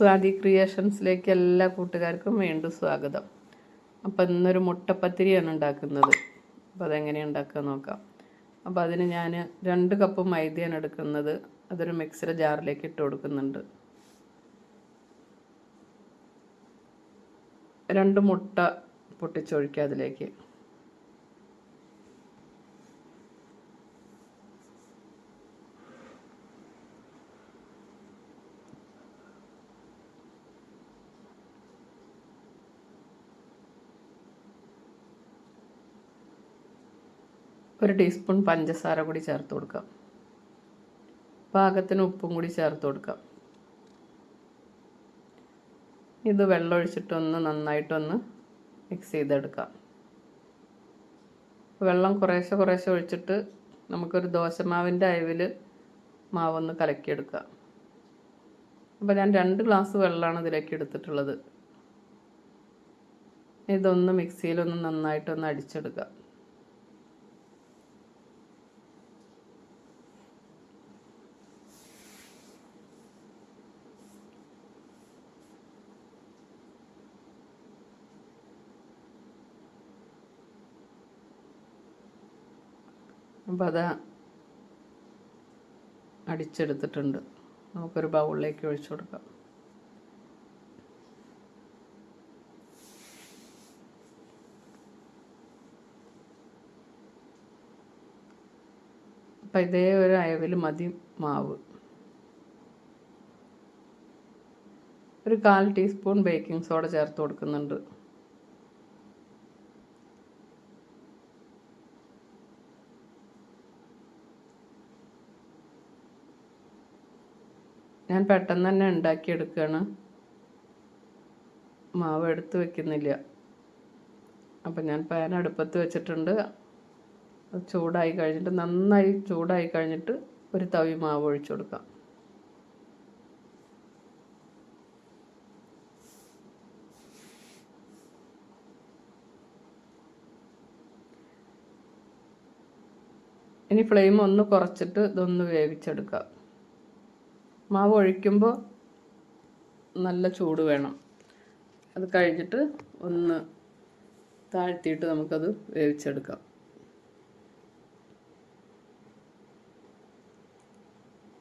സ്വാതി ക്രിയേഷൻസിലേക്ക് എല്ലാ കൂട്ടുകാർക്കും വീണ്ടും സ്വാഗതം. അപ്പോൾ ഇന്നൊരു മുട്ടപ്പത്തിരിയാണ് ഉണ്ടാക്കുന്നത്. അപ്പോൾ അതെങ്ങനെയാണ് ഉണ്ടാക്കുക നോക്കാം. അപ്പോൾ അതിന് ഞാൻ രണ്ട് കപ്പ് മൈദയാണ് എടുക്കുന്നത്. അതൊരു മിക്സർ ജാറിലേക്ക് ഇട്ട് കൊടുക്കുന്നുണ്ട്. രണ്ട് മുട്ട പൊട്ടിച്ചൊഴിക്കുക അതിലേക്ക്. ഒരു ടീസ്പൂൺ പഞ്ചസാര കൂടി ചേർത്ത് കൊടുക്കാം. പാകത്തിന് ഉപ്പും കൂടി ചേർത്ത് കൊടുക്കാം. ഇത് വെള്ളമൊഴിച്ചിട്ടൊന്ന് നന്നായിട്ടൊന്ന് മിക്സ് ചെയ്തെടുക്കാം. വെള്ളം കുറേശ്ശെ കുറേശ്ശെ ഒഴിച്ചിട്ട് നമുക്കൊരു ദോശമാവിന്റെ അയവിൽ മാവൊന്ന് കലക്കിയെടുക്കാം. അപ്പോൾ ഞാൻ രണ്ട് ഗ്ലാസ് വെള്ളമാണ് ഇതിലേക്ക് എടുത്തിട്ടുള്ളത്. ഇതൊന്ന് മിക്സിയിലൊന്ന് നന്നായിട്ടൊന്ന് അടിച്ചെടുക്കാം. അപ്പോൾ അത് അടിച്ചെടുത്തിട്ടുണ്ട്. നമുക്കൊരു ബൗളിലേക്ക് ഒഴിച്ചു കൊടുക്കാം. അപ്പം ഇതേ ഒരു അയവിൽ മതി മാവ്. ഒരു കാൽ ടീസ്പൂൺ ബേക്കിംഗ് സോഡ ചേർത്ത് കൊടുക്കുന്നുണ്ട്. ഞാൻ പെട്ടെന്ന് തന്നെ ഉണ്ടാക്കിയെടുക്കുകയാണ് മാവ് എടുത്ത് വെക്കുന്നില്ല. അപ്പം ഞാൻ പാൻ അടുപ്പത്ത് വെച്ചിട്ടുണ്ട്. ചൂടായി കഴിഞ്ഞിട്ട് നന്നായി ചൂടായി കഴിഞ്ഞിട്ട് ഒരു തവി മാവ് ഒഴിച്ചു കൊടുക്കാം. ഇനി ഫ്ലെയിം ഒന്ന് കുറച്ചിട്ട് ഇതൊന്ന് വേവിച്ചെടുക്കാം. മാവ് ഒഴിക്കുമ്പോൾ നല്ല ചൂട് വേണം. അത് കഴിഞ്ഞിട്ട് ഒന്ന് താഴ്ത്തിയിട്ട് നമുക്കത് വേവിച്ചെടുക്കാം.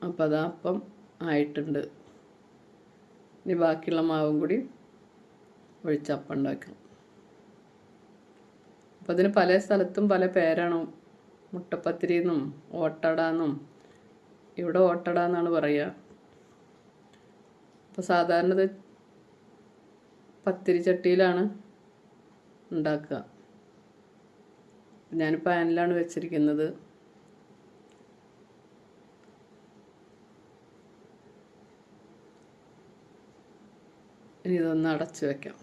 അപ്പം അതാ അപ്പം ആയിട്ടുണ്ട്. ഇനി ബാക്കിയുള്ള മാവും കൂടി ഒഴിച്ച് അപ്പം ഉണ്ടാക്കണം അപ്പം അതിന് പല സ്ഥലത്തും പല പേരാണ്. മുട്ടപ്പത്തിരി എന്നും ഓട്ടട എന്നും ഇവിടെ ഓട്ടട എന്നാണ് പറയുക അപ്പോൾ സാധാരണ ഇത് പത്തിരി ചട്ടിയിലാണ് ഉണ്ടാക്കുക. ഞാൻ പാനിലാണ് വെച്ചിരിക്കുന്നത്. ഇനി ഇതൊന്ന് അടച്ചു വെക്കാം.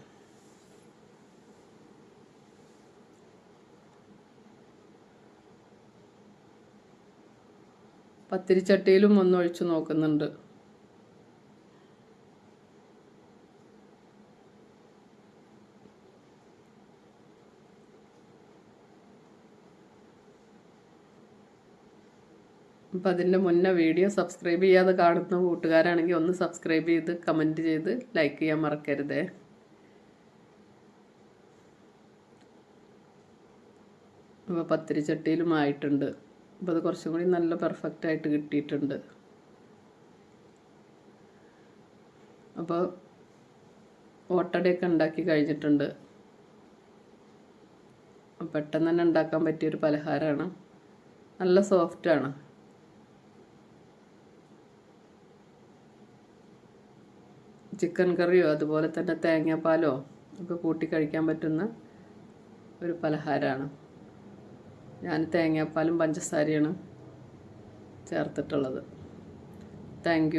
പത്തിരിച്ചട്ടിയിലും ഒന്ന് ഒഴിച്ചു നോക്കുന്നുണ്ട്. അപ്പം അതിന്റെ മുന്നേ വീഡിയോ സബ്സ്ക്രൈബ് ചെയ്യാതെ കാണുന്ന കൂട്ടുകാരാണെങ്കിൽ ഒന്ന് സബ്സ്ക്രൈബ് ചെയ്ത് കമന്റ് ചെയ്ത് ലൈക്ക് ചെയ്യാൻ മറക്കരുതേ. അപ്പോൾ പത്തിരി ചട്ടിയിലും ആയിട്ടുണ്ട്. അപ്പോൾ അത് കുറച്ചും കൂടി നല്ല പെർഫെക്റ്റ് ആയിട്ട് കിട്ടിയിട്ടുണ്ട്. അപ്പോൾ ഓട്ടടയൊക്കെ ഉണ്ടാക്കി കഴിഞ്ഞിട്ടുണ്ട്. പെട്ടെന്ന് തന്നെ ഉണ്ടാക്കാൻ പറ്റിയൊരു പലഹാരമാണ്. നല്ല സോഫ്റ്റാണ് ചിക്കൻ കറിയോ അതുപോലെ തന്നെ തേങ്ങാപ്പാലോ ഒക്കെ കൂട്ടി കഴിക്കാൻ പറ്റുന്ന ഒരു പലഹാരമാണ്. ഞാൻ തേങ്ങാപ്പാലും പഞ്ചസാരയാണ് ചേർത്തിട്ടുള്ളത്. താങ്ക്